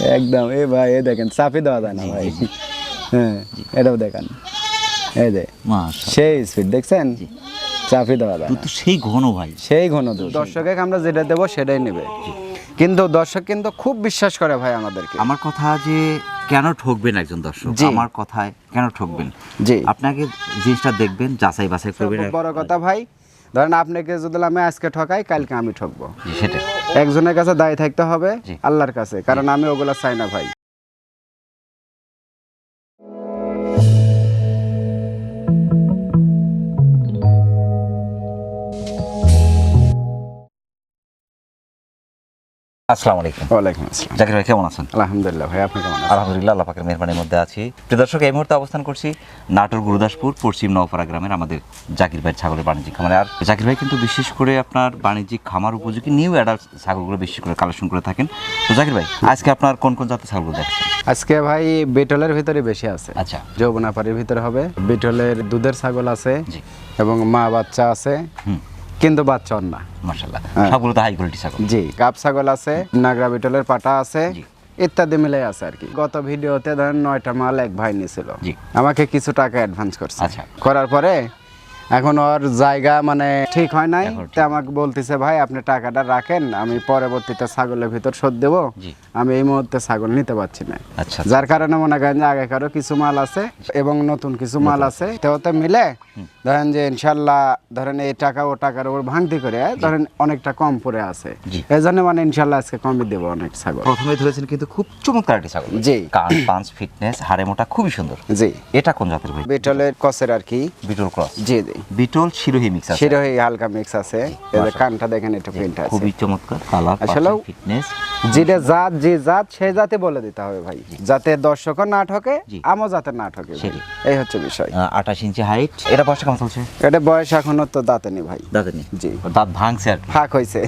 একদম এ ভাই এ দেখেন চাপি দেওয়া যায় না ভাই। হ্যাঁ এটাও দেখেন। এই যে মাশাআল্লাহ। সেই স্পিড দেখছেন? চাপি দেওয়া যায় দুধ তো সেই ঘন ভাই। সেই ঘন দুধ। দর্শকে আমরা যেটা দেবো সেটাই নেবে। কিন্তু দর্শক কিন্তু খুব বিশ্বাস করে ভাই আমাদেরকে। আমার কথা যে কেন ঠকবেন একজন দর্শক? জি। আমার কথায় কেন ঠকবেন? জি। আপনাকে জিনিসটা দেখবেন যাচাই বাছাই করবেন বড় কথা ভাই ধরেন আপনাকে যদি আমি আজকে ঠকাই কালকে আমি ঠকবো। সেটাই। একজনের কাছে দায়ী থাকতে হবে। আল্লাহর কাছে কারণ আমি ওগুলা চাই না ভাই আসসালামু আলাইকুম। ওয়ালাইকুম আসসালাম। জাকির ভাই কেমন আছেন? আলহামদুলিল্লাহ ভাই আপনি কেমন আছেন? আলহামদুলিল্লাহ আল্লাহ পাকের মেহরবানির মধ্যে আছি। প্রিয় দর্শক এই মুহূর্তে অবস্থান করছি নাটোর গুরুদাসপুর পশ্চিম নওপাড়া গ্রামের আমাদের জাকির ভাই ছাগলের বাণিজ্যিক খামারে। আর জাকির ভাই কিন্তু বিশেষ করে আপনার বাণিজ্যিক খামার উপযোগী নিউ অ্যাডাল্ট ছাগলগুলো বেশি করে কালেকশন করে থাকেন। তো জাকির ভাই আজকে আপনার কোন কোন জাতের ছাগলগুলো দেখছেন? আজকে ভাই বিটলের ভিতরে বেশি আছে। আচ্ছা। যৌবনাপাড়ির ভিতরে হবে। বিটলের দুধের ছাগল আছে এবং মা বাচ্চা আছে। কিন্তু বাচ্চা না। হ্যাঁ। সবগুলো তো হাই কোয়ালিটি ছাগল। জি কাপ ছাগল আছে নাগরা বিটলের পাটা আছে ইত্যাদি মিলে আছে আর কি। গত ভিডিওতে ধরেন নয়টা মাল এক ভাই নিয়েছিল। আমাকে কিছু টাকা অ্যাডভান্স করছে। আচ্ছা। করার পরে এখন ওর জায়গা মানে ঠিক হয় নাই। তো আমাকে বলতেছে ভাই আপনি টাকাটা রাখেন আমি পরবর্তীতে ছাগলের ভিতর শোধ দেবো। আমি এই মুহূর্তে ছাগল নিতে পারছি না। আচ্ছা। যার কারণে মনে করেন যে আগেকারও কিছু মাল আছে এবং নতুন কিছু মাল আছে তেওতে মিলে। ধরেন যে ইনশাল্লাহ ধরেন এই টাকা ও টাকার উপর ভাঙতি করে ধরেন অনেকটা কম পড়ে আছে। এই জন্য মানে ইনশাল্লাহ আজকে কমই দেবো অনেক ছাগল। প্রথমে ধরেছেন কিন্তু খুব চমৎকার একটি ছাগল। জি। কান পাঁচ ফিটনেস হাড়ে মোটা খুবই সুন্দর। জি। এটা কোন জাতের ভাই? বিটলের কসের আর কি। বিটল ক্রস। জি জি। বিটল শিরোহী মিক্স আছে। শিরোহী হালকা মিক্স আছে। এই যে কানটা দেখেন এটা প্রিন্ট আছে। খুবই চমৎকার কালার আসলে ফিটনেস যেটা জাত যে জাত সেই জাতে বলে দিতে হবে ভাই। যাতে দর্শক না ঠকে। আমও যাতে না ঠকে এই হচ্ছে বিষয়। আঠাশ ইঞ্চি হাইট এটা বয়স কেমন চলছে? এটা বয়স এখনও তো দাঁতে নেই ভাই। দাঁতে নেই জি। দাঁত ভাঙছে আর। ফাঁক হয়েছে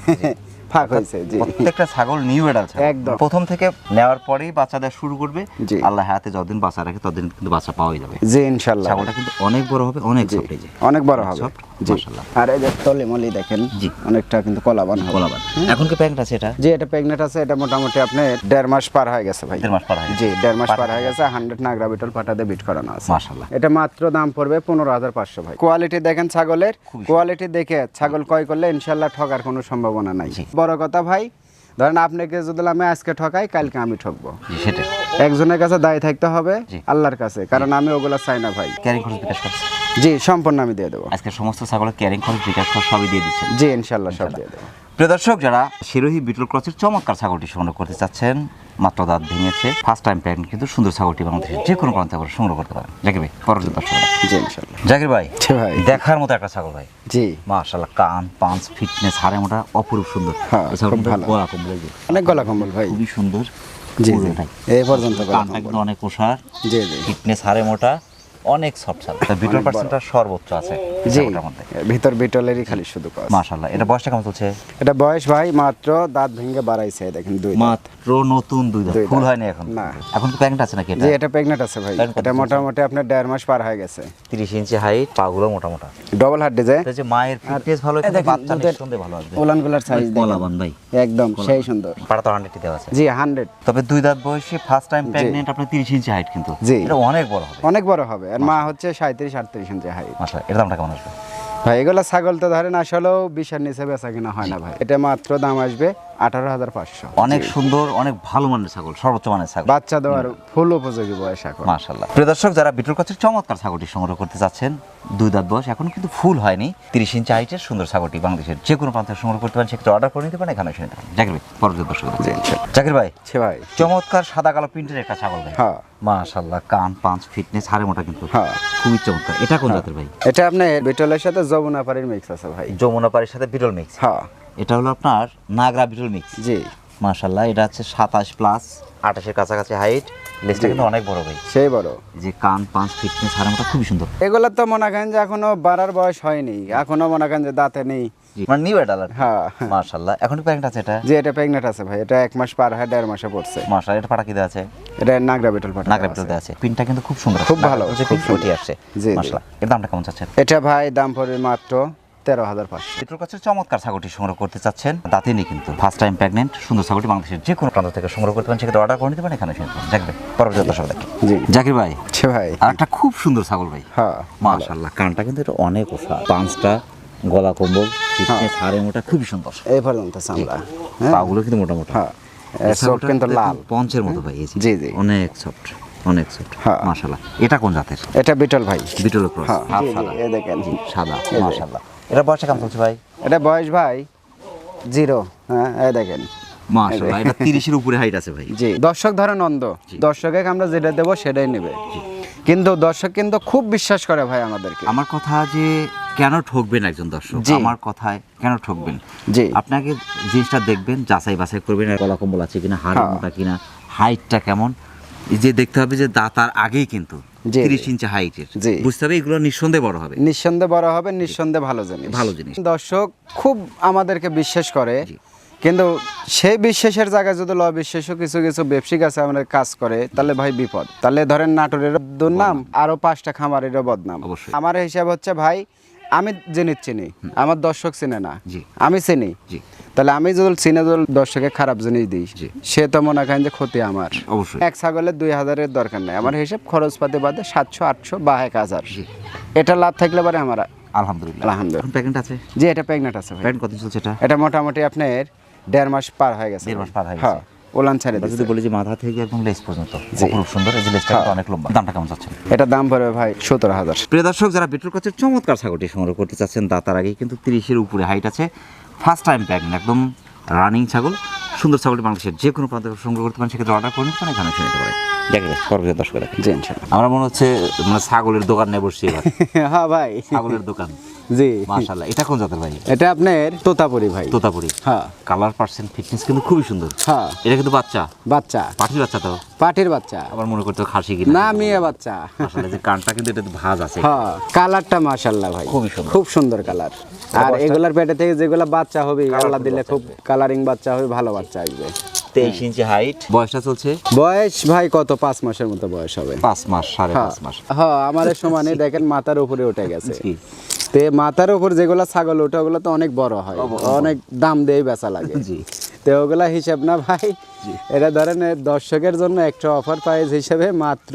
ফাঁক হয়েছে জি। প্রত্যেকটা ছাগল নিউ এডাল একদম। প্রথম থেকে নেওয়ার পরেই বাচ্চা দেওয়া শুরু করবে। জি। আল্লাহ হাতে যতদিন বাচ্চা রাখে ততদিন কিন্তু বাচ্চা পাওয়াই যাবে। জি ছাগলটা কিন্তু অনেক বড় হবে অনেক জি সফট অনেক বড় হবে। জি। আর এই যে তলি মলি দেখেন জি। অনেকটা কিন্তু কলাবান হবে। বলাবান এখন কি আছে এটা? জি এটা আছে এটা মোটামুটি আপনি দেড় মাস পার হয়ে গেছে ভাই। দেড় মাস পার হয়ে জি দেড় মাস পার হয়ে গেছে। হান্ড্রেড নাগরা বিটল পাটাতে বিট করানো আছে। মাশাআল্লাহ। এটা মাত্র দাম পড়বে পনেরো হাজার পাঁচশো ভাই। কোয়ালিটি দেখেন ছাগলের। কোয়ালিটি দেখে ছাগল ক্রয় করলে ইনশাল্লাহ ঠকার কোনো সম্ভাবনা নাই। বড় কথা ভাই। ধরেন আপনাকে যদি আমি আজকে ঠকাই কালকে আমি ঠকবো। সেটা একজনের কাছে দায়ী থাকতে হবে আল্লাহর কাছে কারণ আমি ওগুলা চাই না ভাই। ক্যারিং খরচ বিকাশ করছে। জি সম্পূর্ণ আমি দিয়ে দেবো। আজকে সমস্ত ছাগলের ক্যারিং খরচ বিকাশ খরচ সবই দিয়ে দিচ্ছি জি ইনশাল্লাহ সব দিয়ে দেবো। প্রিয় দর্শক যারা শিরোহী বিটল ক্রসের চমৎকার ছাগলটি সংগ্রহ করতে চাচ্ছেন মাত্র দাঁত ভেঙেছে। ফার্স্ট টাইম প্যান্ট কিন্তু সুন্দর ছাগলটি বাংলাদেশের যে কোনো প্রান্তে করে সংগ্রহ করতে পারেন। জাকির ভাই পরবর্তী দর্শক। জাকির ভাই ভাই। দেখার মতো একটা ছাগল ভাই। জি। মাশাল্লাহ কান পাঁচ ফিটনেস হারে মোটা অপরূপ সুন্দর। হ্যাঁ। গলা কম্বল অনেক গলা কম্বল ভাই। খুবই সুন্দর। জি জি। পুরোটাই। এই পর্যন্ত অনেক ওষার জি জি। ফিটনেস হাড়ে মোটা। অনেক সফট বিটল পার্সেন্টটা সর্বোচ্চ আছে জি। ভিতর বিটলেরই খালি শুধু কাজ মাশাল্লাহ এটা বয়সটা কেমন চলছে? এটা বয়স ভাই মাত্র দাঁত ভেঙে বাড়াইছে দেখেন দুই মাত্র নতুন দুই দাঁত। ফুল হয়নি এখন? না। এখন তো আছে নাকি এটা? জি এটা আছে ভাই। এটা মোটামুটি আপনার দেড় মাস পার হয়ে গেছে। তিরিশ ইঞ্চি হাইট পাগুলো মোটা মোটা ডবল হার্ড ডিজে এটা যে মায়ের ফিটনেস ভালো কিন্তু বাচ্চা নিঃসন্দেহে ভালো আসবে ওলানগুলার সাইজ ভাই। একদম সেই সুন্দর। পাড়া তো হান্ড্রেডটি দেওয়া আছে। জি হান্ড্রেড তবে দুই দাঁত বয়সে ফার্স্ট টাইম আপনার তিরিশ ইঞ্চি হাইট কিন্তু। এটা অনেক বড় হবে। অনেক বড় হবে। আর মা হচ্ছে সাঁত্রিশ আটত্রিশ ইঞ্চি হাইট আচ্ছা এর দামটা কেমন আসবে? ভাই এগুলো ছাগল তো ধরেন আসলেও বিশাল নিচে বেচা কিনা হয় না ভাই। এটা মাত্র দাম আসবে আঠারো হাজার পাঁচশো। অনেক সুন্দর অনেক ভালো মানের ছাগল সর্বোচ্চ মানের ছাগল। বাচ্চা দেওয়ার ফুল উপযোগী বয়স এখন। মাশাল্লাহ প্রিয় দর্শক যারা বিটুর কাছে চমৎকার ছাগলটি সংগ্রহ করতে চাচ্ছেন দুই দাঁত বয়স এখন কিন্তু ফুল হয়নি। তিরিশ ইঞ্চি হাইটের সুন্দর ছাগলটি বাংলাদেশের যে কোনো প্রান্তে সংগ্রহ করতে পারেন সেক্ষেত্রে অর্ডার করে নিতে পারেন এখানে নিতে পারেন। জাকির ভাই পরবর্তী দর্শক জাকির ভাই সে ভাই। চমৎকার সাদা কালো প্রিন্টের একটা ছাগল ভাই। হ্যাঁ। মাশাল্লাহ কান পাঁচ ফিটনেস হাড়ে মোটা কিন্তু। হ্যাঁ। খুবই চমৎকার। এটা কোন জাতের ভাই? এটা আপনার বিটলের সাথে যমুনা পাড়ির মিক্স আছে ভাই। যমুনা পাড়ির সাথে বিটল মিক্স হ্যাঁ। এটা হলো আপনার নাগরা বিটল মিক্স জি। মাশাল্লাহ এটা হচ্ছে সাতাশ প্লাস আঠাশের কাছাকাছি হাইট লেজটা কিন্তু অনেক বড় ভাই। সেই বড়। যে কান পাঁচ ফিটনেস হাড়ে মোটা খুবই সুন্দর। এগুলো তো মনে করেন যে এখনও বাড়ার বয়স হয়নি। এখনও মনে করেন যে দাঁতে নেই। মানে নিউ অ্যাডালার হ্যাঁ। মাশাল্লাহ এখন প্যাকেট আছে এটা? যে এটা প্রেগনেন্ট আছে ভাই। এটা এক মাস পার হয় দেড় মাসে পড়ছে। মাশাল্লাহ এটা পাটা কি আছে? এটা নাগরা বিটল পাটা নাগরা বিটল দেওয়া আছে। পিনটা কিন্তু খুব সুন্দর। খুব ভালো, যে খুব পিন সুন্দর। আসছে। জি। মাশাল্লাহ এর দামটা কেমন চাচ্ছেন? এটা ভাই দাম পড়বে মাত্র তেরো হাজার পাঁচশো। কাছে চমৎকার ছাগলটি সংগ্রহ করতে চাচ্ছেন। দাঁতিনি কিন্তু ফার্স্ট টাইম প্রেগনেন্ট সুন্দর ছাগলটি বাংলাদেশের যে কোনো প্রান্ত থেকে সংগ্রহ করতে পারেন সেক্ষেত্রে অর্ডার করে নিতে পারেন এখানে ভাই পরবর্তী দর্শক দেখি জাকির ভাই সে ভাই। একটা খুব সুন্দর ছাগল ভাই। হ্যাঁ মাশাল্লাহ কানটা কিন্তু এটা অনেক ওষা পাঁচটা গলা কম্বল ফিটনেস মোটা খুবই সুন্দর। এই পর্যন্ত চামড়া হ্যাঁ। পাগুলো কিন্তু মোটামুটি। হ্যাঁ। কিন্তু লাল। পঞ্চের মতো ভাই জি, জি। অনেক সফট অনেক সফট হ্যাঁ। মাশাল্লাহ এটা কোন জাতের? এটা বিটল ভাই। বিটল ক্রস। হ্যাঁ। সাদা। এই দেখেন। সাদা এটা বয়সটা কেমন চলছে ভাই? এটা বয়স ভাই জিরো। হ্যাঁ এই দেখেন। মাশাল্লাহ এটা তিরিশের উপরে হাইট আছে ভাই। জি দর্শক ধরেন অন্ধ দর্শকে আমরা যেটা দেবো সেটাই নেবে। কিন্তু দর্শক কিন্তু খুব বিশ্বাস করে ভাই আমাদেরকে। আমার কথা যে কেন ঠকবেন একজন দর্শক। আমার কথায় কেন ঠকবেন? জি। আপনাকে জিনিসটা দেখবেন যাচাই বাছাই করবেন আর গলা কম্বল আছে কিনা হাড় হ্যাঁ। মোটা কিনা হাইটটা কেমন? যে দেখতে হবে যে দাঁতার আগেই কিন্তু তিরিশ ইঞ্চি হাইটের বুঝতে হবে এগুলো নিঃসন্দেহে বড় হবে। নিঃসন্দেহে বড় হবে নিঃসন্দেহে ভালো জিনিস। ভালো জিনিস। দর্শক খুব আমাদেরকে বিশ্বাস করে। কিন্তু সেই বিশ্বাসের জায়গায় যদি ল বিশ্বাসও কিছু কিছু ব্যবসায়িক আছে আমাদের কাজ করে তাহলে ভাই বিপদ। তাহলে ধরেন নাটোরের দুর্নাম আরও পাঁচটা খামারেরও বদনাম। আমার হিসাব হচ্ছে ভাই আমি জিনিস চিনি আমার দর্শক চিনে না। জি। আমি চিনি। জি। তাহলে আমি যদি চিনে যদি দর্শকে খারাপ জিনিস দিই সে তো মনে করেন যে ক্ষতি আমার। অবশ্যই। এক ছাগলের দুই হাজারের দরকার নেই। আমার হিসাব খরচপাতি বাদে সাতশো আটশো বা এক হাজার। এটা লাভ থাকলে পারে আমার আলহামদুলিল্লাহ। আলহামদুলিল্লাহ। প্যাকেট আছে? যে এটা প্রেগনেন্ট আছে প্যাকেট কত চলছে এটা? এটা মোটামুটি আপনার দেড় মাস পার হয়ে গেছে। দেড় মাস পার হয়ে গেছে। ওলান ছেড়ে এবার দিচ্ছে যদি বলি যে মাথা থেকে একদম লেস পর্যন্ত। খুব সুন্দর এই লেসটা হ্যাঁ। অনেক লম্বা। দামটা কেমন চাচ্ছেন? এটা দাম পড়বে ভাই সতেরো হাজার। প্রিয় দর্শক যারা বিটুর কাছে চমৎকার ছাগলটি সংগ্রহ করতে চাচ্ছেন দাতার আগে কিন্তু তিরিশের উপরে হাইট আছে। ফার্স্ট টাইম প্যাকিং একদম রানিং ছাগল। সুন্দর ছাগলটি বাংলাদেশের যে কোনো প্রান্ত সংগ্রহ করতে পারেন সেক্ষেত্রে অর্ডার করে নিতে পারেন এখানে শুনে নিতে পারেন। দেখে পরবর্তী দর্শক দেখেন আমরা মনে হচ্ছে মানে ছাগলের দোকান নিয়ে বসছি হ্যাঁ ভাই। ছাগলের দোকান। জি। মাশাল্লাহ এটা কোন জাতের ভাই? এটা আপনার তোতাপুরি ভাই। তোতাপুরি। হ্যাঁ। কালার পার্সেন্ট ফিটনেস কিন্তু খুবই সুন্দর। হ্যাঁ। এটা কিন্তু বাচ্চা। বাচ্চা। পাঠির বাচ্চা তো? পাটির বাচ্চা। আবার মনে করতে খাসি কিনা। না মেয়ে বাচ্চা। আসলে যে কানটা কিন্তু এটা ভাজ আছে। হ্যাঁ কালারটা মাশাল্লাহ ভাই। খুবই সুন্দর। খুব সুন্দর কালার। আর এগুলার পেটে থেকে যেগুলা বাচ্চা হবে আল্লাহ দিলে খুব কালারিং বাচ্চা হবে ভালো বাচ্চা আসবে। তেইশ ইঞ্চি হাইট বয়সটা চলছে? বয়স ভাই কত? পাঁচ মাসের মতো বয়স হবে। পাঁচ মাস সাড়ে হ্যাঁ। পাঁচ মাস। হ্যাঁ আমার সমানে দেখেন মাথার উপরে উঠে গেছে। তে মাথার উপর যেগুলো ছাগল ওঠে ওগুলো তো অনেক বড় হয়। অনেক দাম দিয়ে বেচা লাগে। জি। তো ওগুলা হিসাব না ভাই এটা ধরেন দর্শকের জন্য একটা অফার প্রাইস হিসেবে মাত্র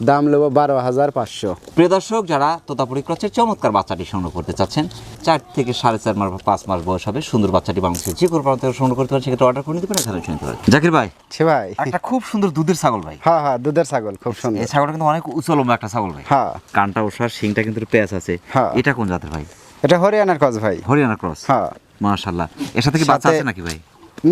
দাম নেব বারো হাজার পাঁচশো। প্রিয় দর্শক যারা তোতাপুরি ক্রসের চমৎকার বাচ্চাটি সংগ্রহ করতে চাচ্ছেন চার থেকে সাড়ে চার মাস পাঁচ মাস বয়স হবে সুন্দর বাচ্চাটি বাংলাদেশের যে কোনো প্রান্ত সংগ্রহ করতে পারেন সেক্ষেত্রে অর্ডার করে নিতে পারেন এখানে শুনতে পারেন। জাকির ভাই সে ভাই। একটা খুব সুন্দর দুধের ছাগল ভাই। হ্যাঁ হ্যাঁ দুধের ছাগল খুব সুন্দর। এই ছাগলটা কিন্তু অনেক উঁচু লম্বা একটা ছাগল ভাই। হ্যাঁ। কানটা ওষার শিংটা কিন্তু পেঁয়াজ আছে। হ্যাঁ। এটা কোন জাতের ভাই? এটা হরিয়ানার কজ ভাই। হরিয়ানার ক্রস। হ্যাঁ। মাশাল্লাহ এর সাথে কি বাচ্চা আছে নাকি ভাই?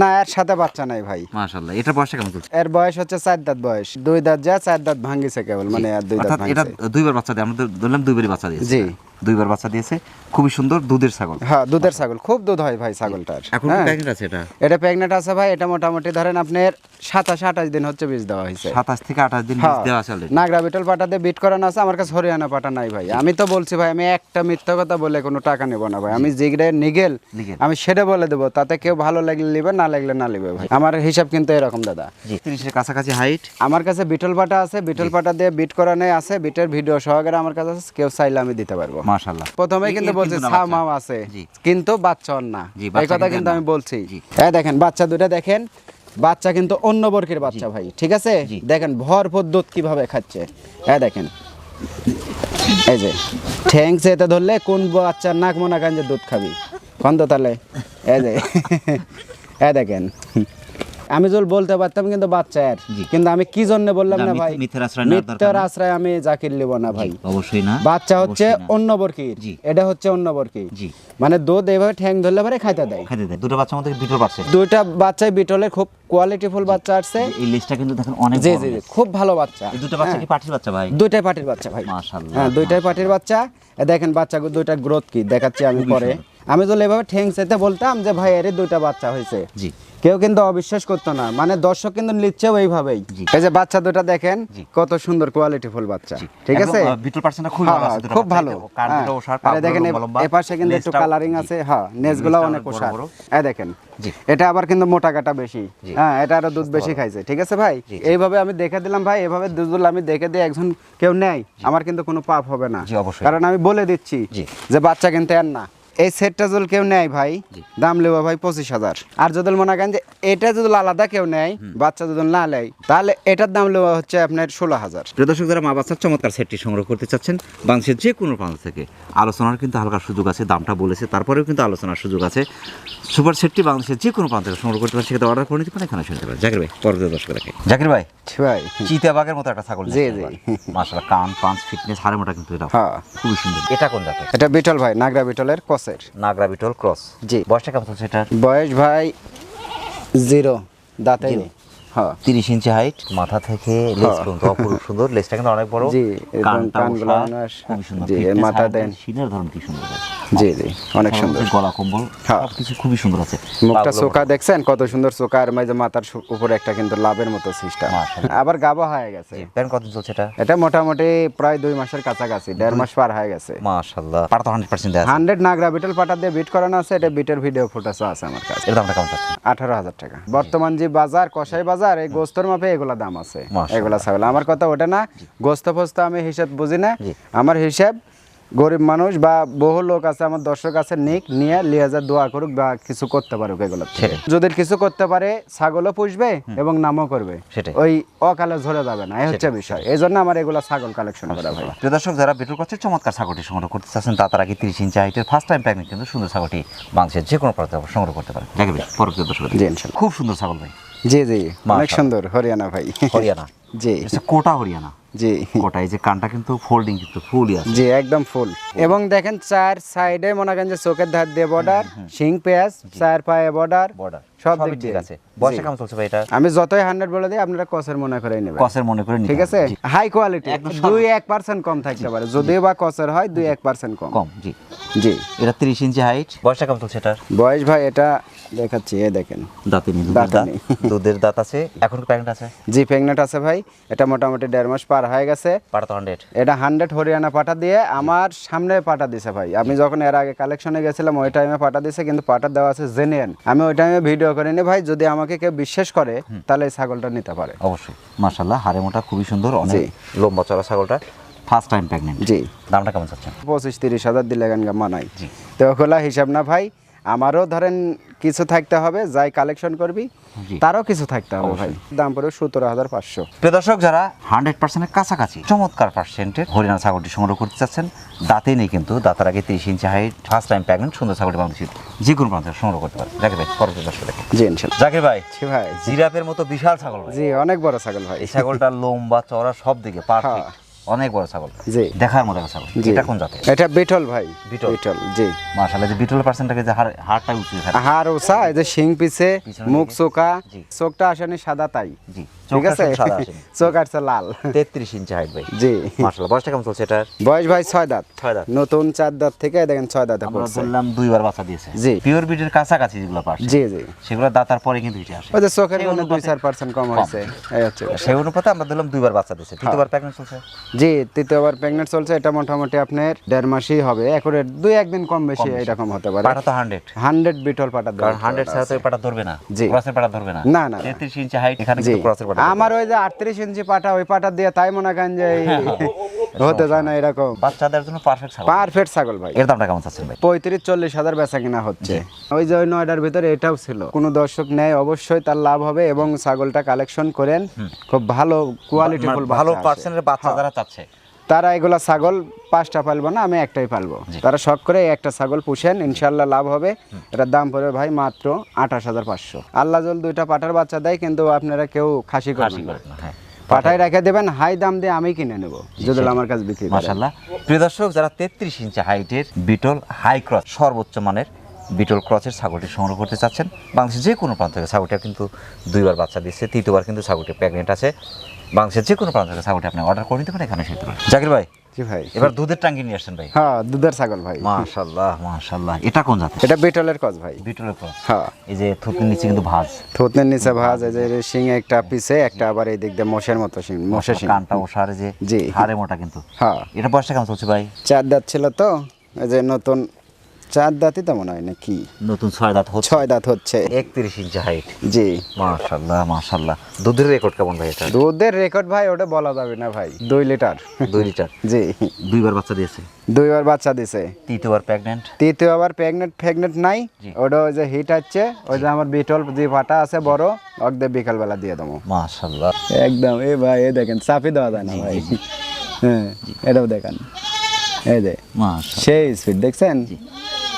না এর সাথে বাচ্চা নাই ভাই। মাশাআল্লাহ এটা বয়স কেমন চলছে? এর বয়স হচ্ছে চার দাঁত বয়স। দুই দাঁত যা চার দাঁত ভাঙিছে কেবল মানে আর দুই দাঁত এটা দুইবার বাচ্চা দেয় আমরা ধরলাম দুইবারই বাচ্চা দিয়েছে। জি। দুইবার বাচ্চা দিয়েছে। খুবই সুন্দর দুধের ছাগল। হ্যাঁ দুধের ছাগল। খুব দুধ হয় ভাই ছাগলটার। এখন হ্যাঁ। আছে এটা? এটা প্রেগনেন্ট আছে ভাই এটা মোটামুটি ধরেন আপনার সাতাশ আঠাশ দিন হচ্ছে বীজ দেওয়া হয়েছে। সাতাশ থেকে আঠাশ দিন বীজ হ্যাঁ। দেওয়া already। নাগরা বিটল পাটা দিয়ে বিট করানো আছে আমার কাছে হরিয়ানা পাটা নাই ভাই। আমি তো বলছি ভাই আমি একটা মিথ্যা কথা বলে কোনো টাকা নেব না ভাই। আমি যেগুলো নিগেল। আমি সেটা বলে দেবো তাতে কেউ ভালো লাগলে নিবে না লাগলে না নিবে ভাই। আমার হিসাব কিন্তু এরকম দাদা। তিরিশের কাছাকাছি হাইট আমার কাছে বিটল পাটা আছে বিটল পাটা দিয়ে বিট করানো আছে বিটের ভিডিও সহকারে আমার কাছে আছে কেউ চাইলে আমি দিতে পারব। প্রথমে কিন্তু বলছি বাচ্চা। আছে। কিন্তু বাচ্চা না। এই কথা কিন্তু কিন্তু আমি বলছি। এই দেখেন বাচ্চা দুটা দেখেন বাচ্চা কিন্তু অন্য বর্গের বাচ্চা ভাই ঠিক আছে। দেখেন ভরপুর দুধ কীভাবে খাচ্ছে। এই দেখেন। এই যে ঠ্যাং চেতে ধরলে কোন বাচ্চার নাক মনে যে দুধ খাবি? কোন তো তাহলে। এই যে এই দেখেন। আমি যদি বলতে পারতাম কিন্তু বাচ্চা আর কিন্তু আমি কি জন্য বললাম না, ভাই? মিথ্যের আশ্রয় আমি জাকির লিব না ভাই। অবশ্যই না বাচ্চা হচ্ছে অন্য বর্কির। এটা হচ্ছে অন্য বর্কি মানে দুধ এইভাবে ঠ্যাং ধরলে পরে খাইতে দেয়। খাইতে দেয়। দুটো বাচ্চার মধ্যে বিটল পারছে দুইটা বাচ্চাই বিটলের খুব কোয়ালিটিফুল বাচ্চা আসছে। এই লিস্টটা কিন্তু দেখেন অনেক জি জি খুব ভালো বাচ্চা। এই দুটো বাচ্চা হ্যাঁ, কি পাঠির বাচ্চা ভাই? দুইটাই পাটির বাচ্চা ভাই। মাশাআল্লাহ, হ্যাঁ দুইটাই পাটির বাচ্চা। দেখেন বাচ্চা দুইটা গ্রোথ কি? দেখাচ্ছি আমি পরে। আমি যদি এভাবে ঠ্যাং চেতে বলতাম যে ভাই এর দুইটা বাচ্চা হয়েছে। জি। কেউ কিন্তু অবিশ্বাস করতো না। মানে দর্শক কিন্তু নিচ্ছেও এইভাবেই এই যে বাচ্চা দুটা দেখেন কত সুন্দর কোয়ালিটিফুল বাচ্চা। ঠিক আছে? বিটল পার্সেন্টটা খুবই হ্যাঁ, ভালো আছে খুব ভালো। হ্যাঁ। আরে দেখেন এ- এপাশে কিন্তু একটু কালারিং আছে। হ্যাঁ নেজগুলো অনেক ওষার। এই দেখেন এটা আবার কিন্তু মোটা কাটা বেশি। হ্যাঁ এটা আরও দুধ বেশি খাইছে। ঠিক আছে ভাই। এইভাবে আমি দেখে দিলাম ভাই এভাবে দুধগুলো আমি দেখে দিয়ে একজন কেউ নেয় আমার কিন্তু কোনো পাপ হবে না। কারণ আমি বলে দিচ্ছি যে বাচ্চা কিন্তু এর না। এই সেটটা যদি কেউ নেয় ভাই দাম লেবো ভাই পঁচিশ হাজার। আর যদি মনে করেন যে এটা যদি আলাদা কেউ নেয় বাচ্চা যদি না নেয় তাহলে এটার দাম লেবো হচ্ছে আপনার ষোলো হাজার। প্রিয় দর্শক যারা মা বাচ্চার চমৎকার সেটটি সংগ্রহ করতে চাচ্ছেন বাংলাদেশের যে কোনো প্রান্ত থেকে আলোচনার কিন্তু হালকা সুযোগ আছে দামটা বলেছে তারপরেও কিন্তু আলোচনার সুযোগ আছে। সুপার সেটটি বাংলাদেশের যে কোনো প্রান্ত থেকে সংগ্রহ করতে পারেন সেক্ষেত্রে অর্ডার করে নিতে পারেন এখানে শুনতে পারেন। জাকির ভাই পরবর্তী দর্শক দেখে। জাকির ভাই ভাই। চিতাবাগের মতো একটা ছাগল জি, জি। মাসাল্লাহ কান পাঁচ ফিটনেস হাড়ে মোটা কিন্তু এটা। হ্যাঁ। খুবই সুন্দর। এটা কোন জাতের? এটা বিটল ভাই নাগরা বিটলের কসের নাগরা বিটল ক্রস। জি। বয়সটা কেমন চলছে এটার? বয়স ভাই জিরো। দাঁতে তিরিশ ইঞ্চি হাইট মাথা থেকে লেজ পর্যন্ত অপরূপ সুন্দর। লেজটা কিন্তু অনেক বড়। জি, মাথা দেন। শিনের ধরন কি সুন্দর জি জি অনেক সুন্দর। গলা কম্বল হ্যাঁ। সবকিছু খুবই সুন্দর আছে। মুখটা চোখা দেখছেন? কত সুন্দর চোখা আর মাঝে মাথার উপরে একটা কিন্তু লাভের মতো সিস্টেম। আবার গাবা হয়ে গেছে। মোটা। প্যান্ট কত চলছে এটা? এটা মোটামুটি প্রায় দুই মাসের কাছাকাছি দেড় মাস পার হয়ে গেছে। মাশাআল্লাহ। পাটা তো হান্ড্রেড পার্সেন্ট আছে। হান্ড্রেড নাগরা বিটল পাটা দিয়ে বিট করানো আছে এটা বিটের ভিডিও ফুটেজও আছে আমার কাছে। এর দামটা কেমন আঠারো হাজার টাকা। বর্তমান যে বাজার কষাই বাজার এই গোস্তর মাপে এগুলা দাম আছে। এগুলা ছাগল। আমার কথা ওটা না গোস্ত ফোস্ত আমি হিসাব বুঝি না। আমার হিসাব গরিব মানুষ বা বহু লোক আছে আমার দর্শক আছে নিক নিয়ে লিয়াজা দোয়া করুক বা কিছু করতে পারুক এগুলো যদি কিছু করতে পারে ছাগলও পুষবে এবং নামও করবে। ওই অকালে ঝরে যাবে না এই হচ্ছে বিষয়। এই জন্য আমার এগুলা ছাগল কালেকশন করা ভাই প্রিয় দর্শক যারা বিটুল করছে চমৎকার ছাগলটি সংগ্রহ করতে চাচ্ছেন তা তার আগে তিরিশ ইঞ্চি হাইটের ফার্স্ট টাইম প্যাকিং কিন্তু সুন্দর ছাগলটি বাংলাদেশের যে কোনো প্রান্ত সংগ্রহ করতে পারেন। ইনশাল্লাহ। খুব সুন্দর ছাগল ভাই। জি জি। অনেক সুন্দর হরিয়ানা ভাই। হরিয়ানা। জি। কোটা হরিয়ানা। জি। কোটা এই যে কানটা কিন্তু ফোল্ডিং কিন্তু ফুলই আছে। জি একদম ফুল। এবং দেখেন চার সাইডে মনে করেন যে চোখের ধার দিয়ে বর্ডার সিং পেঁয়াজ চার পায়ে বর্ডার বর্ডার সব দিক ঠিক আছে। বয়সটা কেমন চলছে ভাই এটা? আমি যতই হান্ড্রেড বলে দিই আপনারা কসের মনে করে নেবেন। কসের মনে করে নিতে ঠিক আছে? হাই কোয়ালিটি একদম দুই এক পার্সেন্ট কম থাকতে পারে। যদিও বা কসের হয় দুই এক পার্সেন্ট কম। কম জি। জি। এটা তিরিশ ইঞ্চি হাইট বয়সটা কেমন চলছে এটার? বয়স ভাই এটা দেখাচ্ছি এ দেখেন। দাঁতে। নেই। দুধের দাঁত আছে। এখন আছে? জি প্রেগনেন্ট আছে ভাই। এটা মোটামুটি দেড় মাস পার হয়ে গেছে। পাটা তো হান্ড্রেড এটা হান্ড্রেড হরিয়ানা পাটা দিয়ে আমার সামনে পাটা দিছে ভাই। আমি যখন এর আগে কালেকশনে গেছিলাম ওই টাইমে পাটা দিছে কিন্তু পাটা দেওয়া আছে জেনিয়ান আমি ওই টাইমে ভিডিও করিনি ভাই যদি আমাকে কেউ বিশ্বাস করে তাহলে ছাগলটা নিতে পারে। অবশ্যই। মার্শাল্লাহ হাড়ে মোটা খুবই সুন্দর অনেক লম্বা চড়া ছাগলটা। ফার্স্ট টাইম প্রেগনেন্ট জি। দামটা কেমন চাচ্ছেন? পঁচিশ তিরিশ হাজার দিলে গান মানাই জি। তো খোলা হিসাব না ভাই আমারও ধরেন কিছু থাকতে হবে যাই কালেকশন করবি তারও কিছু থাকতে হবে। ভাই দাম পড়বে সতেরো হাজার পাঁচশো। প্রিয় দর্শক যারা হান্ড্রেড পার্সেন্টের কাছাকাছি চমৎকার পার্সেন্টের হরিয়ানা ছাগলটি সংগ্রহ করতে চাচ্ছেন দাঁতে নেই কিন্তু দাঁতার আগে তিরিশ ইঞ্চি হাইট ফার্স্ট টাইম প্রেগনেন্ট সুন্দর ছাগলটি বাংলাদেশের যে কোনো প্রান্তে সংগ্রহ করতে পারে জাকির ভাই পরবর্তী দর্শক জি ইনশাল্লাহ। জাকির ভাই জি ভাই। জিরাফের মতো বিশাল ছাগল জি অনেক বড় ছাগল ভাই। এই ছাগলটা লম্বা চড়া সব দিকে পারফেক্ট অনেক বড় ছাগল। জি। দেখার মতো ছাগল। এটা কোন জাতের? এটা বিটল ভাই। বিটল। বিটল জি। মাশাআল্লাহ যে বিটল পার্সেন্টটাকে যে হাড় হাড়টা থাকে। হাড় ওসা এই যে শিং পিছে মুখ জি। চোখটা আসেনি সাদা তাই। জি। ঠিক আছে। চোখ আসছে লাল। তেত্রিশ ইঞ্চি হাইট ভাই। জি। মাশাআল্লাহ বয়সটা কেমন চলছে এটার? বয়স ভাই ছয় দাঁত। ছয় দাঁত। নতুন চার দাঁত থেকে দেখেন ছয় দাঁতে পড়ছে। বললাম দুইবার বাচ্চা দিয়েছে। জি। পিওর বিটের কাছাকাছি যেগুলো পারছে জি জি। সেগুলো দাতার পরে কিন্তু হিটে আসে। ওই যে চোখের সেই দুই চার পার্সেন্ট কম হয়েছে। এই হচ্ছে সেই অনুপাতে আমরা দিলাম দুইবার বাচ্চা দিয়েছে। তৃতীয়বার প্রেগনেন্ট চলছে। জি তৃতীয়বার প্রেগনেন্ট চলছে। এটা মোটামুটি আপনার দেড় মাসই হবে। একরে দুই একদিন কম বেশি এরকম হতে পারে। পাটা তো হান্ড্রেড হান্ড্রেড বিটল পাটা কারণ হান্ড্রেড ছাড়া তো পাটা ধরবে না। জি। ক্রসের পাটা ধরবে না। না, না, না। তেত্রিশ ইঞ্চি হাইট এখানে কিন্তু ক্রসের পাটা আমার ওই যে আটত্রিশ ইঞ্চি পাটা ওই পাটা দিয়ে তাই মনে করেন যে হতে যায় না এরকম। বাচ্চাদের জন্য পারফেক্ট ছাগল। পারফেক্ট ছাগল ভাই। এর দামটা কেমন চাচ্ছেন ভাই? পঁয়ত্রিশ চল্লিশ হাজার বেচা কিনা হচ্ছে। ওই যে ওই নয়টার ভিতরে এটাও ছিল। কোনো দর্শক নেয় অবশ্যই তার লাভ হবে এবং ছাগলটা কালেকশন করেন। খুব ভালো কোয়ালিটি ভালো পার্সেন্টের বাচ্চা হ্যাঁ। যারা চাচ্ছে। তারা এগুলা ছাগল পাঁচটা পালবো না আমি একটাই পালবো। তারা শখ করে একটা ছাগল পুষেন ইনশাল্লাহ লাভ হবে। এটার দাম পড়বে ভাই মাত্র আঠাশ হাজার পাঁচশো। আল্লাহ জল দুইটা পাটার বাচ্চা দেয় কিন্তু আপনারা কেউ খাসি করবেন না। হ্যাঁ। পাঠায় রেখে দেবেন হাই দাম দিয়ে আমি কিনে নেব যদি আমার কাছে বিক্রি করে। মাশাল্লাহ প্রিয় দর্শক যারা তেত্রিশ ইঞ্চি হাইটের বিটল হাই ক্রস সর্বোচ্চ মানের বিটল ক্রসের ছাগলটি সংগ্রহ করতে চাচ্ছেন বাংলাদেশের যে কোনো প্রান্ত থেকে ছাগলটা কিন্তু দুইবার বাচ্চা দিচ্ছে তৃতীয়বার কিন্তু ছাগলটি প্রেগনেন্ট আছে। বাংলাদেশের যে কোনো প্রান্ত থেকে ছাগলটি আপনি অর্ডার করে নিতে পারেন এখানে সেতে পারেন জাকির ভাই জি ভাই। এবার দুধের টাঙ্গি নিয়ে আসছেন ভাই। হ্যাঁ দুধের ছাগল ভাই। মাশাল্লাহ মাশাল্লাহ এটা কোন জাতের? এটা বিটলের কস ভাই। বিটলের ক্রস হ্যাঁ। এই যে থুতনির নিচে কিন্তু ভাজ। থুতনের নিচে ভাজ এই যে শিং একটা পিছে একটা আবার এই দিক দিয়ে মোষের মতো শিং মোষের শিং। কানটা ওষারে যে জি। হাড়ে মোটা কিন্তু। হ্যাঁ। এটা বয়সটা কেমন চলছে ভাই? চার দাঁত ছিল তো এই যে নতুন চার দাঁতই তো মনে হয় না কি নতুন ছয় দাঁত হচ্ছে। ছয় দাঁত হচ্ছে। একত্রিশ ইঞ্চি হাইট জি। মাশাল্লাহ মাশাল্লাহ। দুধের রেকর্ড কেমন ভাই এটা? দুধের রেকর্ড ভাই ওটা বলা যাবে না ভাই। দুই লিটার। দুই লিটার? জি। দুইবার বাচ্চা দিয়েছে? দুইবার বাচ্চা দিছে তৃতীয়বার প্রেগনেন্ট তৃতীয় আবার প্রেগনেন্ট প্রেগনেন্ট নাই। ওটা ওই যে হিট হচ্ছে ওই যে আমার বিটল যে ফাটা আছে বড় অর্ধেক বিকালবেলা দিয়ে দেবো। মাশাল্লাহ। একদম এ ভাই এ দেখেন চাপি দেওয়া যায় না ভাই। হ্যাঁ এটাও দেখেন। এই যে। সেই স্পিড দেখছেন?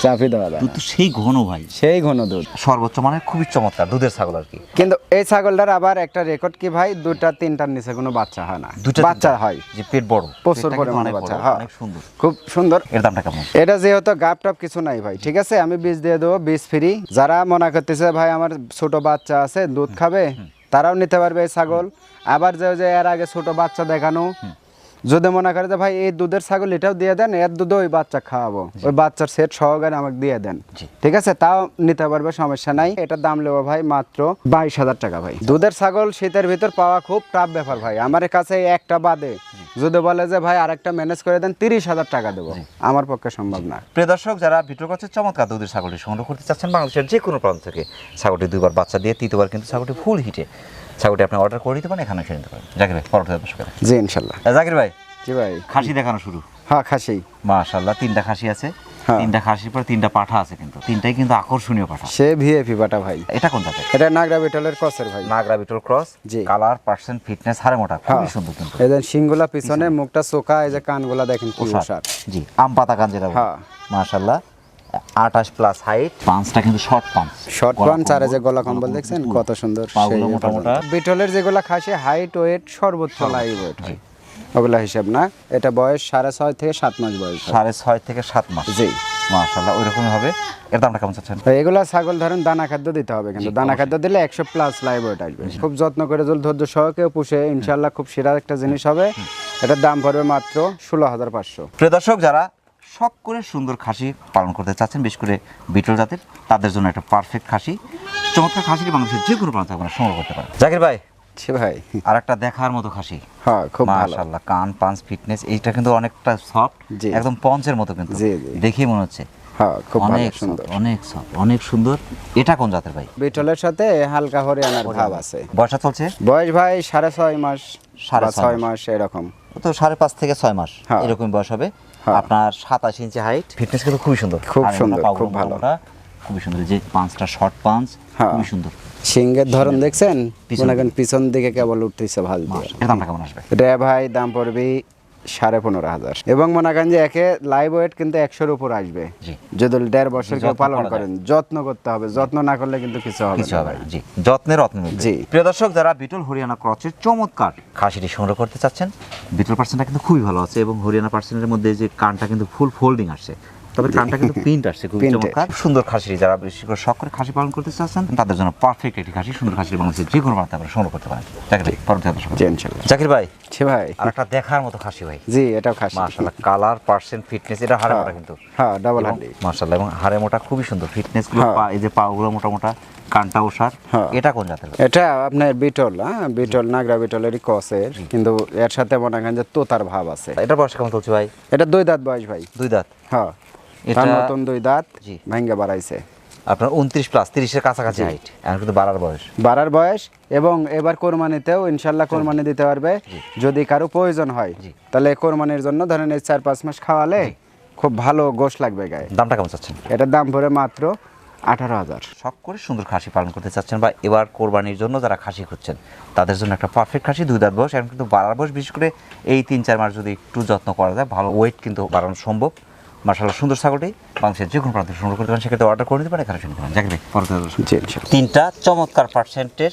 চাপি দেওয়া যায়। দুধ তো সেই ঘন ভাই। সেই ঘন দুধ। সর্বোচ্চ মানে খুবই চমৎকার দুধের ছাগল আর কি। কিন্তু এই ছাগলটার আবার একটা রেকর্ড কি ভাই? দুটা তিনটার নিচে কোনো বাচ্চা হয় না। দুইটা বাচ্চা হয়। যে পেট বড় প্রচুর পরিমাণে বাচ্চা, হ্যাঁ। অনেক সুন্দর। খুব সুন্দর। এর দামটা কেমন? এটা যেহেতু গাপ টাপ কিছু নাই ভাই ঠিক আছে? আমি বীজ দিয়ে দেবো বীজ ফ্রি যারা মনে করতেছে ভাই আমার ছোট বাচ্চা আছে দুধ খাবে? তারাও নিতে পারবে এই ছাগল। আবার যে এর আগে ছোট বাচ্চা দেখানো যদি মনে করে যে ভাই এই দুধের ছাগল এটাও দিয়ে দেন এর দুধও ওই বাচ্চা খাওয়াবো। ওই বাচ্চার সেট সহকারে আমাকে দিয়ে দেন। ঠিক আছে? তাও নিতে পারবে সমস্যা নাই। এটার দাম নেব ভাই মাত্র বাইশ হাজার টাকা ভাই। দুধের ছাগল শীতের ভিতর পাওয়া খুব টাফ ব্যাপার ভাই। আমার কাছে একটা বাদে। যদি বলে যে ভাই আরেকটা ম্যানেজ করে দেন তিরিশ হাজার টাকা দেবো। আমার পক্ষে সম্ভব না। প্রিয় দর্শক যারা ভিডিওর করছে চমৎকার দুধের ছাগলটি সংগ্রহ করতে চাচ্ছেন বাংলাদেশের যে কোনো প্রান্ত থেকে। ছাগলটি দুইবার বাচ্চা দিয়ে তৃতীয়বার কিন্তু ছাগলটি ফুল হিটে ছাগলটি আপনি অর্ডার করে দিতে পারেন এখানে এসে নিতে পারেন। জাকির ভাই পরবর্তী জি ইনশাল্লাহ। জাকির ভাই জি ভাই। খাসি দেখানো শুরু। হ্যাঁ খাসি। মাশাল্লাহ তিনটা খাসি আছে। হ্যাঁ। তিনটা খাসির পর তিনটা পাঠা আছে কিন্তু। তিনটাই কিন্তু আকর্ষণীয় পাঠা। সে ভিএপি বাটা ভাই। এটা কোন জাতের এটা নাগরা বিটলের কসের ভাই। নাগরা বিটল ক্রস জি। কালার পার্সেন্ট ফিটনেস হারে মোটা। খুবই হ্যাঁ। সুন্দর কিন্তু। এই যে শিংগুলা পিছনে মুখটা চোখা এই যে কানগুলা দেখেন কি জি আম পাতা কান যেটা হ্যাঁ। মাশাল্লাহ আঠাশ প্লাস হাইট পাঁচটা কিন্তু শর্ট শর্ট পাঞ্চ আর যে গলা কম্বল দেখছেন? কত সুন্দর। বিটলের যেগুলা খাসি হাইট ওয়েট সর্বোচ্চ লাইভ ওয়েট ওগুলা হিসাব না। এটা বয়স সাড়ে ছয় থেকে সাত মাস বয়স সাড়ে ছয় থেকে সাত মাস। জি। মাশাল্লাহ ওইরকমই হবে। এর দামটা কেমন চাচ্ছেন? এগুলা ছাগল ধরেন দানা খাদ্য দিতে হবে কিন্তু। দানা খাদ্য দিলে একশো প্লাস লাইভ ওয়েট আসবে। খুব যত্ন করে যদি ধৈর্য সহকেও পুষে ইনশাল্লাহ খুব সেরা একটা জিনিস হবে। এটার দাম পড়বে মাত্র ষোলো হাজার পাঁচশো। প্রিয় দর্শক যারা শখ করে সুন্দর খাসি পালন করতে চাচ্ছেন বিশেষ করে বিটল জাতের। তাদের জন্য একটা পারফেক্ট খাসি। চমৎকার খাসিটি বাংলাদেশের যে কোনো প্রান্তে আপনারা সংগ্রহ করতে পারেন। জাকির ভাই ভাই। আর একটা দেখার মতো খাসি। হ্যাঁ খুব মাশাআল্লাহ কান পাঞ্চ ফিটনেস এইটা কিন্তু অনেকটা সফট। একদম পঞ্চের মতো কিন্তু। দেখেই মনে হচ্ছে। হ্যাঁ খুব অনেক সুন্দর। অনেক সফট অনেক সুন্দর। এটা কোন জাতের ভাই? বিটলের সাথে হালকা হরিয়ানার ভাব আছে। বয়সা চলছে? বয়স ভাই সাড়ে ছয় মাস সাড়ে ছয় মাস এরকম। তো সাড়ে পাঁচ থেকে ছয় মাস হ্যাঁ। এরকম বয়স হবে। হ্যাঁ। আপনার সাতাশ ইঞ্চি হাইট ফিটনেস কিন্তু খুবই সুন্দর। খুব সুন্দর, খুব ভালো। খুবই সুন্দর। যে পাঁচটা শর্ট পাঁচ হ্যাঁ। খুবই সুন্দর। সিংহের ধরন দেখছেন? পিছন পিছন দিকে কেবল উঠতেছে ভালো দিয়ে। দামটা কেমন আসবে? এটা ভাই দাম পড়বে সাড়ে পনেরো হাজার। এবং মনে করেন যে একে লাইভ ওয়েট কিন্তু একশোর উপর আসবে। যদি দেড় বছর কেউ পালন করেন যত্ন করতে হবে যত্ন না করলে কিন্তু কিছু হবে না, জি। যত্নের রত্ন জি। প্রিয় দর্শক যারা বিটল হরিয়ানা ক্রসের চমৎকার খাসিটি সংগ্রহ করতে চাচ্ছেন বিটল পার্সেন্টটা কিন্তু খুবই ভালো আছে এবং হরিয়ানা পার্সেন্টের মধ্যে যে কানটা কিন্তু ফুল ফোল্ডিং আসছে। তবে কানটা কিন্তু প্রিন্ট আসছে খুব চমৎকার। সুন্দর খাসি যারা বেশি করে শখ করে খাসি পালন করতে চাচ্ছেন তাদের জন্য পারফেক্ট একটি খাসি সুন্দর খাসি বাংলাদেশের যে কোনো প্রান্তে আপনারা সংগ্রহ করতে পারেন। জাকির ভাই পরবর্তী জি জাকির ভাই সে ভাই। আর একটা দেখার মতো খাসি ভাই। জি এটাও খাসি। মাশাআল্লাহ কালার পার্সেন্ট ফিটনেস এটা হাড়ে হ্যাঁ, মোটা কিন্তু। হ্যাঁ ডাবল হান্ডি মাশাআল্লাহ এবং হাড়ে মোটা খুবই সুন্দর। ফিটনেসগুলো হ্যাঁ। পা- এই যে পাগুলো মোটা মোটা কানটা ওষার হ্যাঁ। এটা কোন জাতের এটা আপনার বিটল হ্যাঁ? বিটল নাগরা বিটলেরই কসের কিন্তু এর সাথে মনে করেন যে তোতার ভাব আছে। এটা বয়স কেমন চলছে ভাই? এটা দুই দাঁত বয়স ভাই। দুই দাঁত? হ্যাঁ। তার নতুন দুই দাঁত। ভাঙ্গে বাড়াইছে। আপনার উনত্রিশ প্লাস তিরিশের কাছাকাছি হাইট এখন কিন্তু বাড়ার বয়স। বাড়ার বয়স এবং এবার কোরবানিতেও ইনশাল্লাহ কোরবানি দিতে পারবে। যদি কারও প্রয়োজন হয় তাহলে কোরবানির জন্য ধরেন এই চার পাঁচ মাস খাওয়ালে খুব ভালো গোশ লাগবে গায়ে। দামটা কেমন চাচ্ছেন? এটার দাম পড়ে মাত্র আঠারো হাজার। শখ করে সুন্দর খাসি পালন করতে চাচ্ছেন বা এবার কোরবানির জন্য যারা খাসি খুঁজছেন তাদের জন্য একটা পারফেক্ট খাসি দুই দাঁত বয়স। এখন কিন্তু বাড়ার বয়স বিশেষ করে এই তিন চার মাস যদি একটু যত্ন করা যায় ভালো ওয়েট কিন্তু বাড়ানো সম্ভব। মার্শাল্লাহ সুন্দর ছাগলটি বাংলাদেশের যে কোনো প্রান্তে সংগ্রহ করতে পারেন সেক্ষেত্রে অর্ডার করে নিতে পারেন এখানে শুনতে পারেন জাকির তিনটা চমৎকার পার্সেন্টের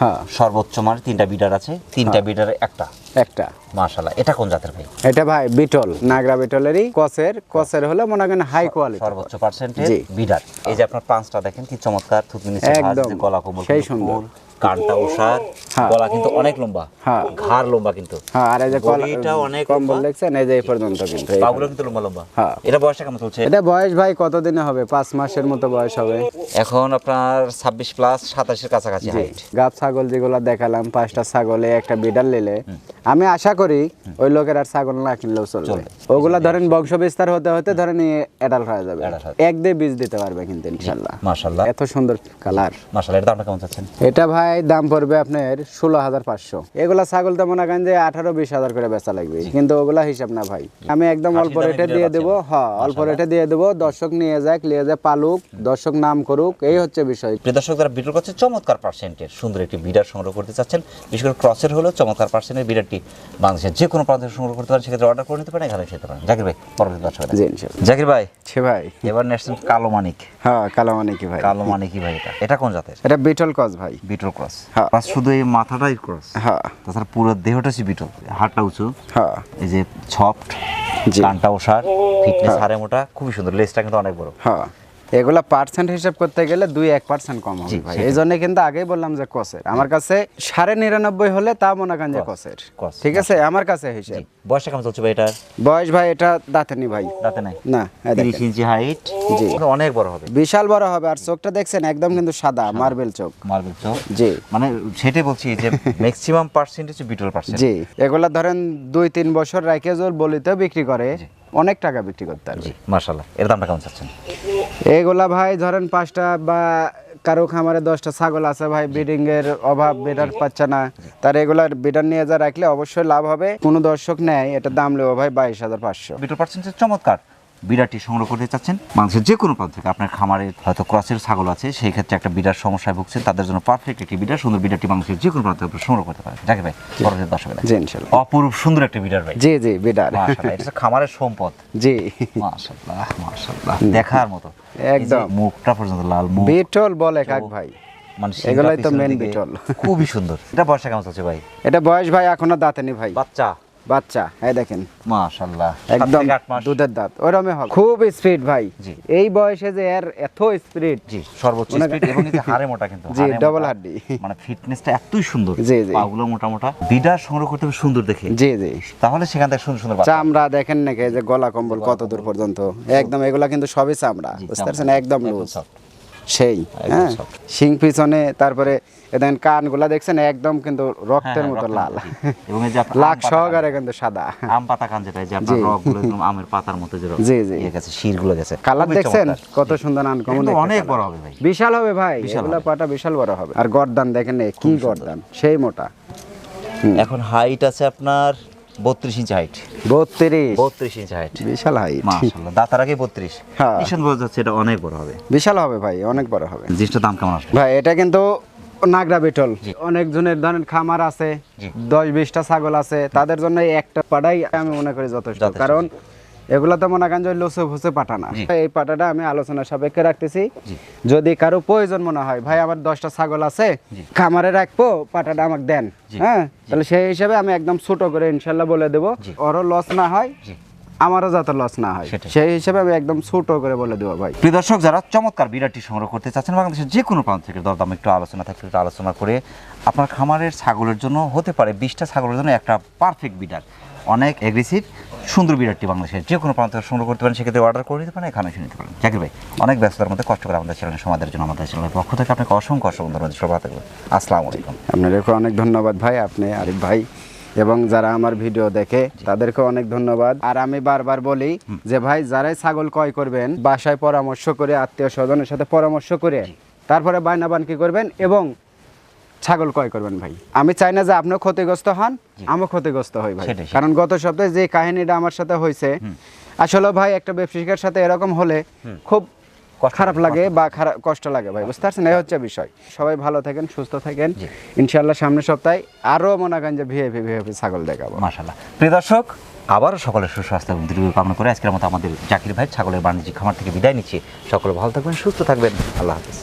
হ্যাঁ। সর্বোচ্চ মানে তিনটা বিডার আছে তিনটা বিডারে একটা। একটা। মার্শাল্লাহ এটা কোন জাতের ভাই? এটা ভাই বিটল নাগরা বিটলেরই কসের কসের হলে মনে করেন হাই কোয়ালিটি সর্বোচ্চ পার্সেন্টের বিডার এই যে আপনার পাঁচটা দেখেন কি চমৎকার থুতনি নিচে একদম। গলা কোমল সেই সুন্দর। কানটা ওষার হ্যাঁ। গলা কিন্তু অনেক লম্বা। হ্যাঁ। ঘাড় লম্বা কিন্তু। হ্যাঁ আর এই যে অনেক কম্বল লম্বা। দেখছেন? এই যে এই পর্যন্ত কিন্তু পাগুলো কিন্তু লম্বা লম্বা। হ্যাঁ। এটা বয়সটা কেমন চলছে? এটা বয়স ভাই কতদিনে হবে? পাঁচ মাসের মতো বয়স হবে। এখন আপনার ছাব্বিশ প্লাস সাতাশের কাছাকাছি হাইট গাব ছাগল যেগুলো দেখালাম পাঁচটা ছাগলে একটা বিডাল নিলে। আমি আশা করি ওই লোকের আর ছাগল না কিনলেও চলবে। ওগুলা ধরেন বংশ বিস্তার হতে হতে ধরেন অ্যাডাল্ট হয়ে যাবে। এক দিয়ে বীজ দিতে পারবে কিন্তু ইনশাল্লাহ। মাশাল্লাহ। এত সুন্দর কালার মাশাল্লাহ এর দামটা কেমন চাচ্ছেন? এটা ভাই দাম পড়বে আপনার ষোলো হাজার পাঁচশো। এগুলা ছাগল তো মনে করেন যে আঠারো বিশ হাজার করে বেচা লাগবে কিন্তু ওগুলা হিসাব না ভাই। আমি একদম অল্প রেটে দিয়ে দেবো হ্যাঁ অল্প রেটে দিয়ে দেবো। দর্শক নিয়ে যাক নিয়ে যায় পালুক দর্শক নাম করুক এই হচ্ছে বিষয়। দর্শক যারা বিটল করছে চমৎকার পার্সেন্টের সুন্দর একটি বিডার সংগ্রহ করতে চাচ্ছেন। বিশেষ করে ক্রসের হলেও চমৎকার পার্সেন্টের বিডারটি বাংলাদেশের যে কোনো প্রান্ত সংগ্রহ করতে পারেন সেক্ষেত্রে অর্ডার করে নিতে পারেন এখানে সেতে পারেন। জাকির ভাই পরবর্তী দর্শক জাকির ভাই সে ভাই। এবার নেক্সট কালো মানিক হ্যাঁ কালো মানে কি ভাই। কালো মানিকই ভাই এটা। এটা কোন জাতের? এটা বিটল কস ভাই। বিটল ক্রস হ্যাঁ। ক্রস শুধু এই মাথাটাই ক্রস। হ্যাঁ তাছাড়া পুরো দেহটা হচ্ছে বিটল হাড়টা উঁচু। হ্যাঁ এই যে সফট জি। কানটা ওষার ফিটনেস হারে মোটা খুবই সুন্দর লেজটা কিন্তু অনেক বড়। হ্যাঁ এগুলা পার্সেন্ট হিসাব করতে গেলে দুই এক পার্সেন্ট কম হবে ভাই। এই জন্য কিন্তু আগেই বললাম যে কসের। আমার কাছে সাড়ে নিরানব্বই হলে তা মনে করেন যে কসের। ঠিক আছে? আমার কাছে হিসেব। বয়সটা কেমন চলছে ভাই এটার? বয়স ভাই এটা দাঁতেনি ভাই। রাতে নাই? না তিরিশ ইঞ্চি হাইট জি। অনেক বড় হবে। বিশাল বড় হবে আর চোখটা দেখছেন একদম কিন্তু সাদা মার্বেল চোখ। মার্বেল চোখ। জি। মানে সেটাই বলছি যে ম্যাক্সিমাম পার্সেন্টেজ বিটল পার্সেন্ট জি এগুলা ধরেন দুই তিন বছর রাইকে জোর বলিতেও বিক্রি করে অনেক টাকা বিক্রি করতে পারবে। মাসাল্লাহ এর দামটা কেমন চাচ্ছেন? এগুলা ভাই ধরেন পাঁচটা বা কারও খামারে দশটা ছাগল আছে ভাই ব্রিডিং এর অভাব বিডার পাচ্ছে না। তার এগুলার বিডার নিয়ে যা রাখলে অবশ্যই লাভ হবে। কোনো দর্শক নেয় এটা দাম লেবো ভাই বাইশ হাজার পাঁচশো। বিটল পার্সেন্টেজ চমৎকার। বিরাটি সংগ্রহ করতে চাচ্ছেন বাংলাদেশের যে কোনো প্রান্ত থেকে। আপনার খামারে হয়তো ক্রসের ছাগল আছে সেই ক্ষেত্রে একটা বিরাট সমস্যায় ভুগছেন তাদের জন্য পারফেক্ট একটি বিরাট সুন্দর বিরাটি বাংলাদেশের যে কোনো প্রান্ত থেকে সংগ্রহ করতে পারেন। যাকে ভাই পরবর্তী দর্শক অপরূপ সুন্দর একটা বিরাট ভাই। জি জি বিডার এটা খামারের সম্পদ। জি। মাশাআল্লাহ মাশাআল্লাহ দেখার মতো। একদম। মুখটা পর্যন্ত লাল মুখ। বিটল বলে কাক ভাই। মানে এগুলাই তো main বিটল। খুবই সুন্দর। এটা বয়সটা কেমন চলছে ভাই? এটা বয়স ভাই এখনও দাঁতেনি ভাই। বাচ্চা? বাচ্চা এই দেখেন। মাশাআল্লাহ। একদম দুধের দাঁত ওরমে হবে। খুব স্পিড ভাই। জি। এই বয়সে যে এর এত স্পিড। জি সর্বোচ্চ স্পিড এবং হাড়ে মোটা কিন্তু জি, হাড়ে মোটা। হাড্ডি। মানে ফিটনেসটা এতই সুন্দর। জি, জি। পাগুলো মোটা মোটা। বিডার সংগ্রহ করতে হবে সুন্দর দেখে। জি জি। তাহলে সেখান থেকে সুন্দর সুন্দর বাচ্চা। চামড়া দেখেন নাকি যে গলা কম্বল কত দূর পর্যন্ত। একদম এগুলা কিন্তু সবই চামড়া বুঝতে পারছেন? একদম লুজ। সেই হ্যাঁ? শিং পিছনে তারপরে দেখেন কানগুলা দেখছেন? একদম কিন্তু রক্তের হ্যাঁ, মতো লাল। এবং এই যে আপনার লাখ সহকারে কিন্তু সাদা। আম পাতা কান যেটা যে আপনার। রকগুলো একদম আমের পাতার মতো যে জি, জি। ইয়ে গেছে শিরগুলো গেছে। কালার দেখছেন? কত সুন্দর আনকমন অনেক বড় হবে ভাই। বিশাল হবে ভাই। এগুলা পাটা বিশাল বড় হবে। আর গর্দান দেখেন কি গর্দান। সেই মোটা। এখন হাইট আছে আপনার বত্রিশ ইঞ্চি হাইট বত্রিশ। বত্রিশ ইঞ্চি হাইট বিশাল হাইট মাশাল্লাহ দাঁতার আগে বত্রিশ। হ্যাঁ। ভীষণ বোঝা যাচ্ছে এটা অনেক বড় হবে। বিশাল হবে ভাই অনেক বড় হবে। জিনিসটার দাম কেমন আসবে? ভাই এটা কিন্তু নাগরা বিটল। অনেক জনের ধরেন খামার আছে দশ বিশটা ছাগল আছে তাদের জন্য একটা পাড়াই আমি মনে করি যথেষ্ট। কারণ এগুলো তো মনে করেন যে লোসে পাঠা না। এই পাটাটা আমি আলোচনা সাপেক্ষে রাখতেছি। যদি কারও প্রয়োজন মনে হয় ভাই আমার দশটা ছাগল আছে খামারে রাখব পাটাটা আমাকে দেন। হ্যাঁ? তাহলে সেই হিসাবে আমি একদম ছোট করে ইনশাল্লাহ বলে দেবো ওরও লস না হয় আমারও যাতে লস না হয়। সেই হিসাবে আমি একদম ছোট করে বলে দেবো ভাই। প্রিয় দর্শক যারা চমৎকার বিরাটটি সংগ্রহ করতে চাচ্ছেন বাংলাদেশের যে কোনো প্রান্ত থেকে দরদাম একটু আলোচনা থাকলে একটু আলোচনা করে আপনার খামারের ছাগলের জন্য হতে পারে বিশটা ছাগলের জন্য একটা পারফেক্ট বিডার অনেক এগ্রেসিভ সুন্দর বিরাটটি বাংলাদেশের যে কোনো প্রান্ত থেকে সংগ্রহ করতে পারেন সেক্ষেত্রে অর্ডার করে নিতে পারেন এখানে এসে নিতে পারেন। জাকির ভাই অনেক ব্যস্ততার মধ্যে কষ্ট করে আমাদের চ্যানেলের সমাদের জন্য আমাদের চ্যানেলের পক্ষ থেকে আপনাকে অসংখ্য অসংখ্য ধন্যবাদ সবাই থাকবেন। আসসালামু আলাইকুম। আপনাদেরকে অনেক ধন্যবাদ ভাই আপনি আরিফ ভাই এবং যারা আমার ভিডিও দেখে তাদেরকে অনেক ধন্যবাদ। আর আমি বারবার বলি যে ভাই যারাই ছাগল ক্রয় করবেন বাসায় পরামর্শ করে আত্মীয় স্বজনের সাথে পরামর্শ করে তারপরে বায়না বানকি করবেন? এবং ছাগল ক্রয় করবেন ভাই। আমি চাই না যে আপনিও ক্ষতিগ্রস্ত হন আমিও ক্ষতিগ্রস্ত হই ভাই। কারণ গত সপ্তাহে যে কাহিনীটা আমার সাথে হয়েছে আসলে ভাই একটা ব্যবসায়িকের সাথে এরকম হলে খুব খারাপ লাগে বা খারাপ কষ্ট লাগে ভাই বুঝতে পারছেন? এই হচ্ছে বিষয়। সবাই ভালো থাকেন সুস্থ থাকেন। ইনশাল্লাহ সামনের সপ্তাহে আরও মনে করেন যে ভিএপি ভিএপি ছাগল দেখাবো। মাশাল্লাহ প্রিয় দর্শক আবারও সকলের সুস্বাস্থ্য এবং দীর্ঘ কামনা করে আজকের মতো আমাদের জাকির ভাই ছাগলের বাণিজ্যিক খামার থেকে বিদায় নিচ্ছি। সকলে ভালো থাকবেন সুস্থ থাকবেন। আল্লাহ হাফিজ।